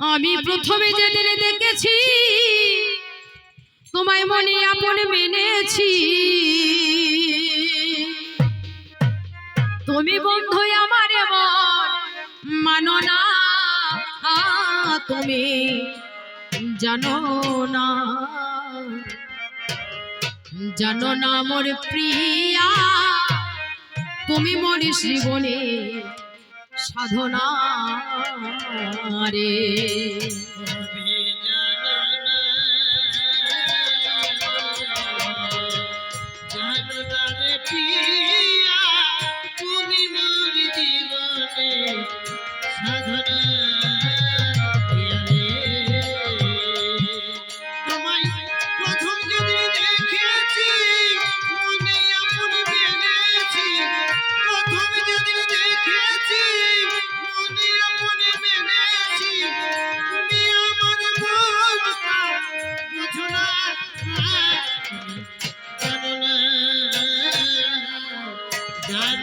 আমি প্রথমে যেদিন দেখেছি তোমায় মনে আপন মেনেছি। তুমি বন্ধু আমার মন মানো না তুমি জানো না। জানো না মোর প্রিয়া তুমি মোর জীবনে সাধনা। রে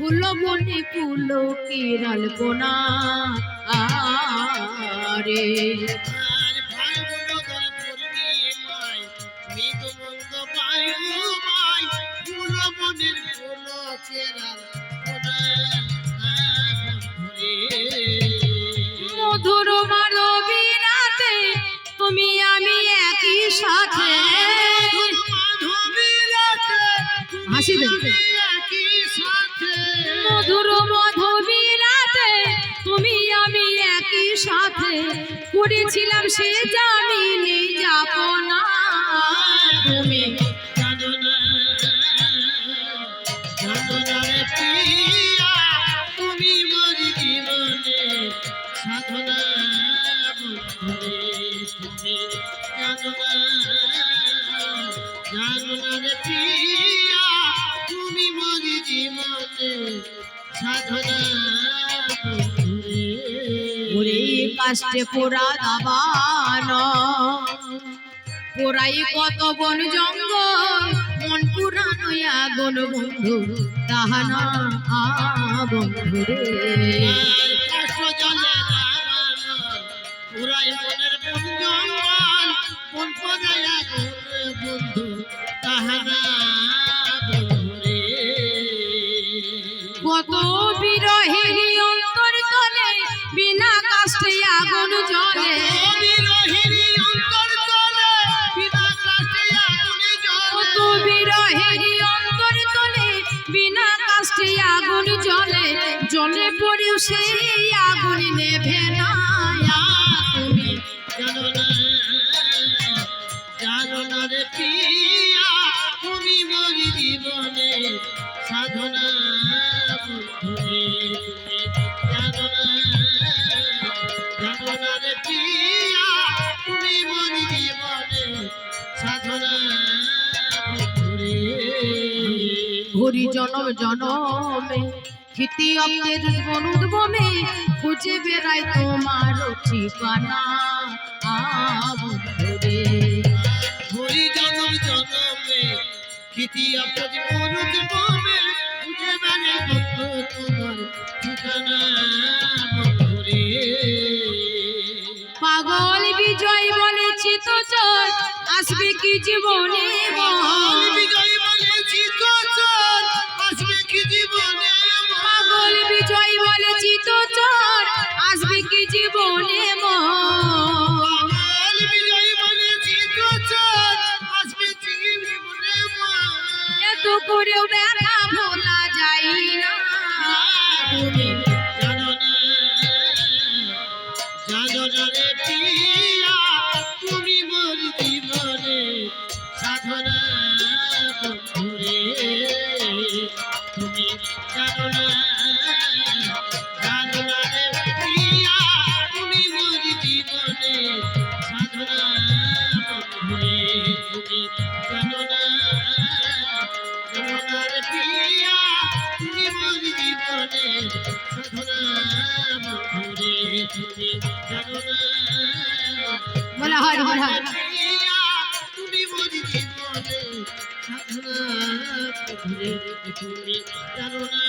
ফুল বনে ফুল কিরল কোনা আরে মধুর মানবী রাতে তুমি আমি একই সাথে। হাসি দেবে করেছিলাম সে জামিনে যাব না। তুমি সাধনা কাষ্টে পোড়া দাবান পোড়াই কত বন জঙ্গল, মন পুরানো আগুন বন্ধু তাহানা বন্ধু মনের বন্ধু তাহানা বিনা কাষ্টে আগুন জলে জলে পড়েও সেই আগুন নেভে না। তুমি জানো না, রে পিয়া তুমি মরি জীবনে সাধনা। হরি জনম জনমে। খিতি অপ্তের বনুদ বমে খুঁজে বেড়াই তোমার ঠিকানা। আবুরে হরি জনম জনমে খিতি আপদ মরুদ বমে উঠে বেড়ে তোমার ঠিকানা পাগল বিজয় বলেছি তো চল আসবে কি জীবনে বল। বিজয় পাগল বিজয় বলেছি তো চল আসবে কি জীবনে আসবে কি এত করেও ব্যথা ভোলা যায় না। জানো না জানো না বলা হয় বলা হয়। তুমি মধুরে তুমি জানো না